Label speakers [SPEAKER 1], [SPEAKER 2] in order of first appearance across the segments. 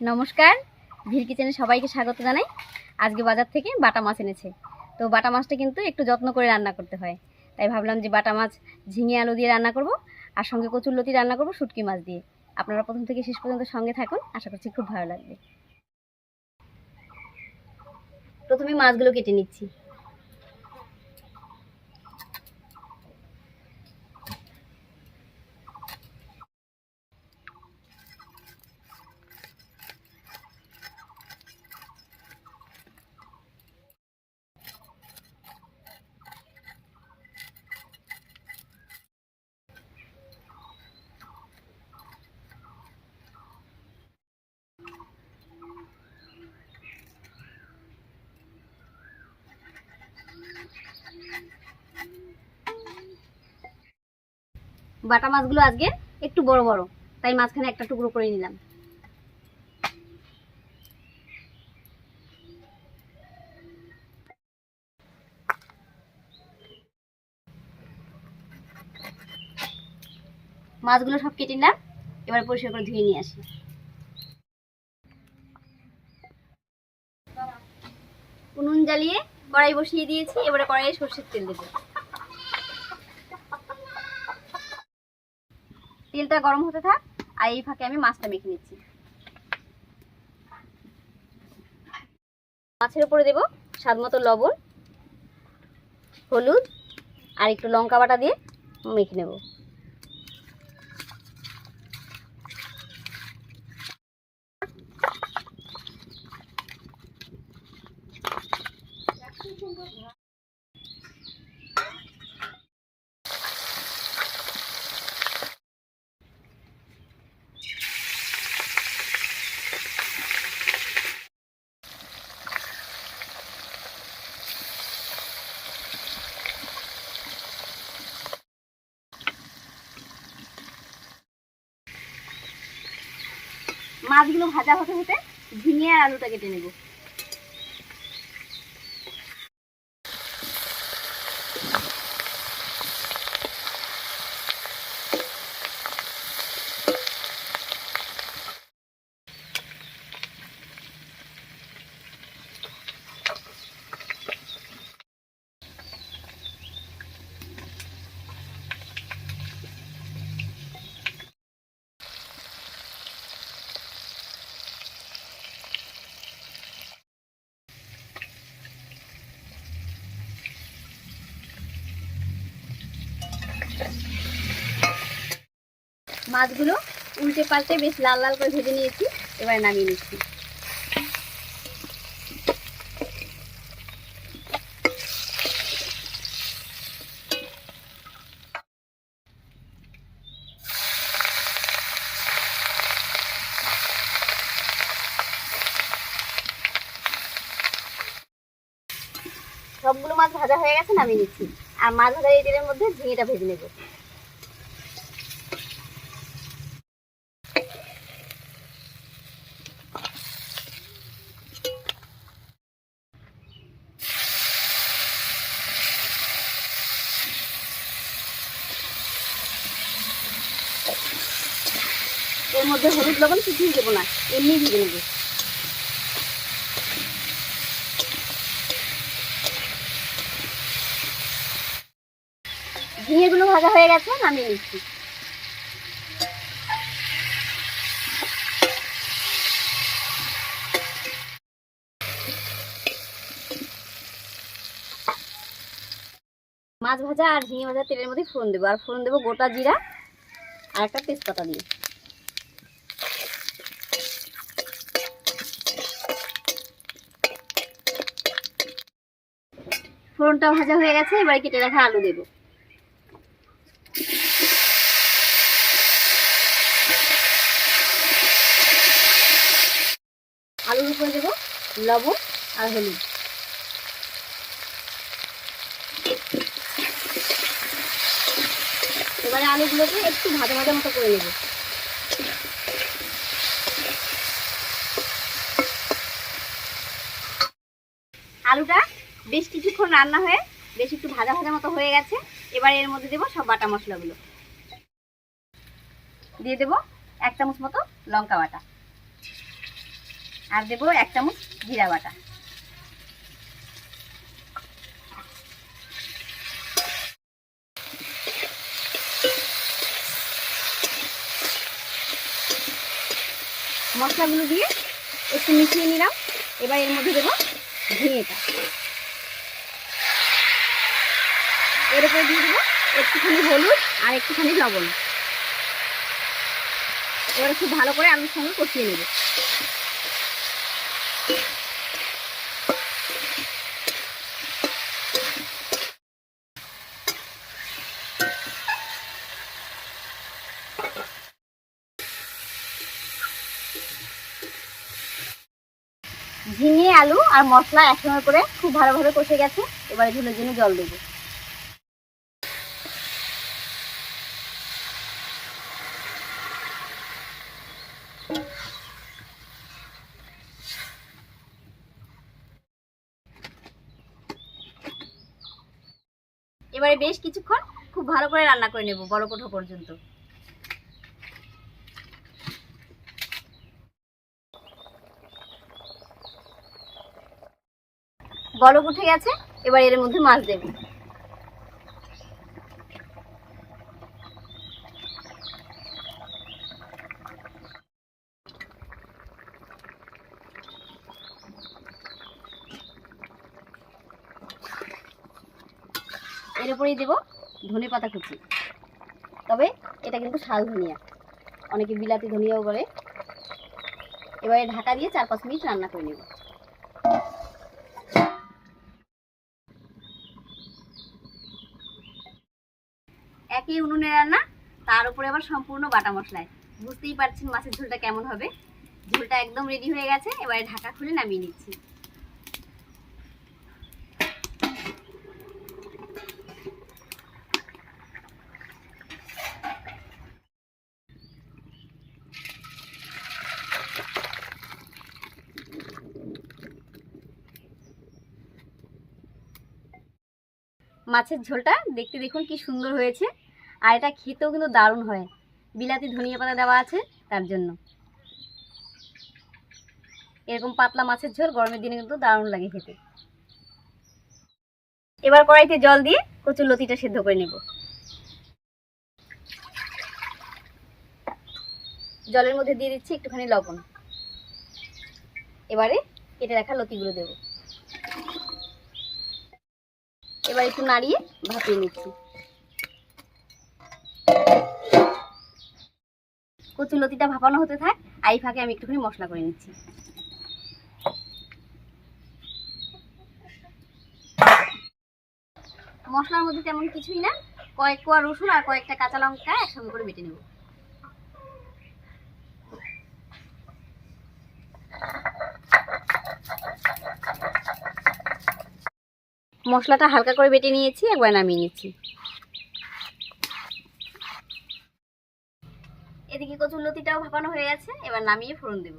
[SPEAKER 1] নমস্কার। ভির কিচেনে সবাইকে স্বাগত জানাই। আজকে বাজার থেকে বাটা মাছ এনেছে। তো বাটা মাছটা কিন্তু একটু যত্ন করে রান্না করতে হয়। তাই ভাবলাম যে বাটা মাছ ঝিঙে আলু দিয়ে রান্না করব আর সঙ্গে কচুর লতি রান্না করব শুটকি মাছ দিয়ে। আপনারা প্রথম থেকে শেষ পর্যন্ত সঙ্গে থাকুন। আশা করছি খুব ভালো লাগবে। প্রথমে মাছগুলো কেটে নিচ্ছি। বাটা মাছগুলো আজকে একটু বড় বড়। তাই মাঝখানে একটা টুকরো করে নিলাম। মাছগুলো সব কেটে নিলাম। এবার পরিষ্কার করে ধুয়ে নিয়ে আসি। উনুন জ্বালিয়ে কড়াই বসিয়ে দিয়েছি। এবারে কড়াইয়ে সর্ষের তেল দেবো। তেলটা গরম হতে থাক, আর এই ফাঁকে আমি মাছটা মেখে নিচ্ছি। মাছের উপরে দেব স্বাদ মতো লবণ, হলুদ, আর একটু লঙ্কা বাটা দিয়ে মেখে নেব। মাছগুলো ভাজা হতে হতে ঝিঙে আর আলুটা কেটে নেব। মাছগুলো উল্টে পাল্টে বেশ লাল লাল করে ভেজে নিয়েছি, এবার নামিয়ে নিচ্ছি। সবগুলো মাছ ভাজা হয়ে গেছে, নামিয়ে নিচ্ছি। আর মাছ ভাজা এই তেলের মধ্যে ঝিঙেটা ভেজে নেব। এর মধ্যে হলুদ লবণ কিছুই দেবো না, এমনি ভেজে নেব। ভাজা হয়ে গেছে, নামিয়ে নিচ্ছি। মাছ ভাজা আর ঝিঙে ভাজা তেলের মধ্যে ফোড়ন দেবো। আর ফোড়ন দেবো গোটা জিরা আর একটা তেজপাতা দিয়ে। ফোড়নটা ভাজা হয়ে গেছে, এবার কেটে রাখা আলু দেবো। উপরে দেবো লবণ আর হলুদ। এবারে আলুগুলোকে একটু ভাজা ভাজা মতো করে নেব। আলুটা বেশ কিছুক্ষণ রান্না হয়ে বেশ একটু ভাজা ভাজা মতো হয়ে গেছে। এবার এর মধ্যে দেবো সব বাটা মশলাগুলো। দিয়ে দেবো এক চামচ মতো লঙ্কা বাটা। আর দেবো এক চামচ জিরা বাটা। মশলাগুলো দিয়ে একটু মিশিয়ে নিলাম। এবার এর মধ্যে দেবো ঝিঙেটা এর উপরে দিয়ে দেবো একটুখানি হলুদ আর একটুখানি লবণ। এবার খুব ভালো করে আলুর সঙ্গে কষিয়ে নেব। ঝিঙে, আলু আর মশলা একসঙ্গে করে খুব ভালোভাবে কষে গেছে। এবারে ঝুলের জন্য জল দেবো। এবারে বেশ কিছুক্ষণ খুব ভালো করে রান্না করে নেব বড় কোঠা পর্যন্ত। বড় উঠে গেছে, এবার এর মধ্যে মাছ দেব। এর উপরেই দেব ধনে পাতা কুচি। তবে এটা কিন্তু শাল ধনিয়া। অনেকে বিলাতি ধনিয়াও বলে এবারে ঢাকা দিয়ে চার পাঁচ মিনিট রান্না করে নেব। একই উনুনে রান্না, তার উপরে আবার সম্পূর্ণ বাটা মশলায়। বুঝতেই পারছেন মাছের ঝোলটা কেমন হবে? ঝোলটা একদম রেডি হয়ে গেছে। এবারে ঢাকা খুলে নামিয়ে নিচ্ছি। মাছের ঝোলটা দেখতে দেখুন কি সুন্দর হয়েছে। আর এটা খেতেও কিন্তু দারুণ হয়। বিলাতি ধনিয়া পাতা দেওয়া আছে তার জন্য। এরকম পাতলা মাছের ঝোল গরমের দিনে কিন্তু দারুণ লাগে খেতে। এবার কড়াইতে জল দিয়ে কচুর লতিটা সেদ্ধ করে নেব। জলের মধ্যে দিয়ে দিচ্ছি একটুখানি লবণ। এবারে কেটে রাখা লতিগুলো দেবো। এবার একটু নাড়িয়ে ভাপিয়ে নিচ্ছি। কচুর লতিটা ভাপানো হতে থাক আই ফাঁকে আমি একটুখানি মশলা করে নিচ্ছি। মশলার মধ্যে তেমন কিছুই না। কয়েক কোয়া রসুন আর কয়েকটা কাঁচা লঙ্কা একসঙ্গে করে বেটে নেব। মশলাটা হালকা করে বেটে নিয়েছি, একবার নামিয়ে নিচ্ছি। এদিকে কচুর লতিটাও ভাপানো হয়ে গেছে, এবার নামিয়ে ফোড়ন দেব।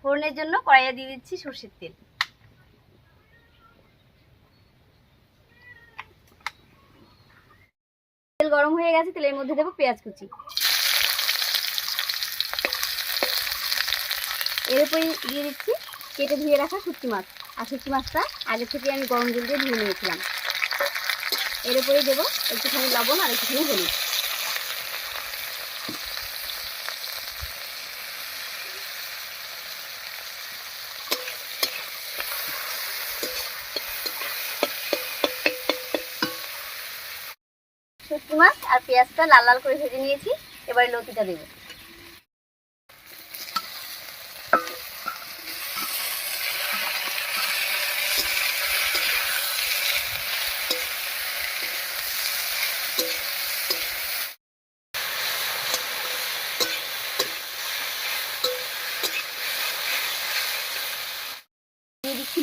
[SPEAKER 1] ফোড়নের জন্য কড়াইয়ে দিয়ে দিচ্ছি সর্ষের তেল। তেল গরম হয়ে গেছে, তেলের মধ্যে দেবো পেঁয়াজ কুচি। এর উপরে দিয়ে দিচ্ছি কেটে ধুয়ে রাখা শুটকি মাছ। আর শুটকি মাছটা আগে থেকে আমি গরম জল দিয়ে ধুয়ে নিয়েছিলাম। এর উপরে দেবো একটুখানি লবণ আর একটুখানি হলুদ শুটকি মাছ আর পেঁয়াজটা লাল লাল করে ভেজে নিয়েছি এবারে লতিটা দেবো।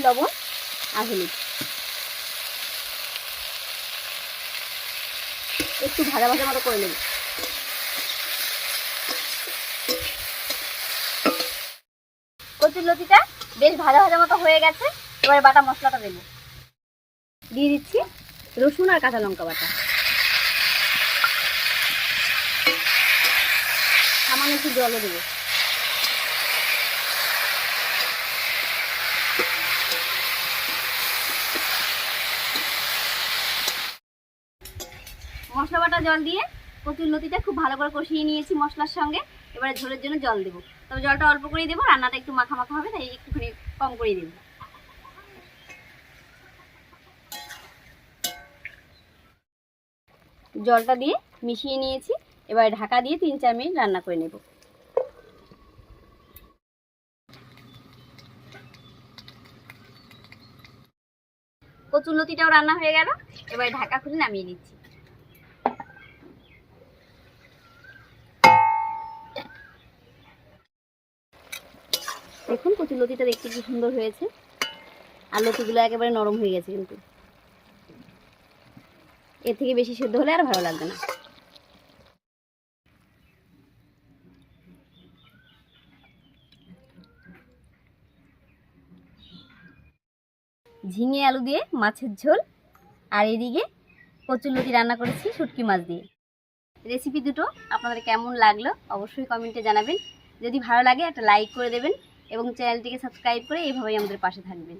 [SPEAKER 1] লবণ আর হলুদ। একটু ভাজা ভাজা মতো করে নেব। কচুর লতিটা বেশ ভাজা ভাজা মতো হয়ে গেছে, এবারে বাটা মশলাটা দেবো। দিয়ে দিচ্ছি রসুন আর কাঁচা লঙ্কা বাটা। সামান্য একটু জলও দেবো। মশলা বাটা জল দিয়ে কচুর লতিটা খুব ভালো করে কষিয়ে নিয়েছি মশলার সঙ্গে। এবারে ঝোলের জন্য জল দেবো। তবে জলটা অল্প করেই দেবো, রান্নাটা একটু মাখা মাখা হবে, তাই একটুখানি কম করেই দেবো। জলটা দিয়ে মিশিয়ে নিয়েছি, এবার ঢাকা দিয়ে তিন চার মিনিট রান্না করে নেব। কচুরলতিটাও রান্না হয়ে গেল, এবার ঢাকা খুলে নামিয়ে নিচ্ছি। দেখুন, কচুর লতিটা দেখতে কি সুন্দর হয়েছে। আর লতিগুলো একেবারে নরম হয়ে গেছে কিন্তু। এর থেকে বেশি সেদ্ধ হলে আর ভালো লাগবে না। ঝিঙে আলু দিয়ে মাছের ঝোল, আর এদিকে কচুর কচুরলতি রান্না করেছি শুটকি মাছ দিয়ে। রেসিপি দুটো আপনাদের কেমন লাগল অবশ্যই কমেন্টে জানাবেন। যদি ভালো লাগে একটা লাইক করে দেবেন এবং চ্যানেলটিকে সাবস্ক্রাইব করে এইভাবেই আমাদের পাশে থাকবেন।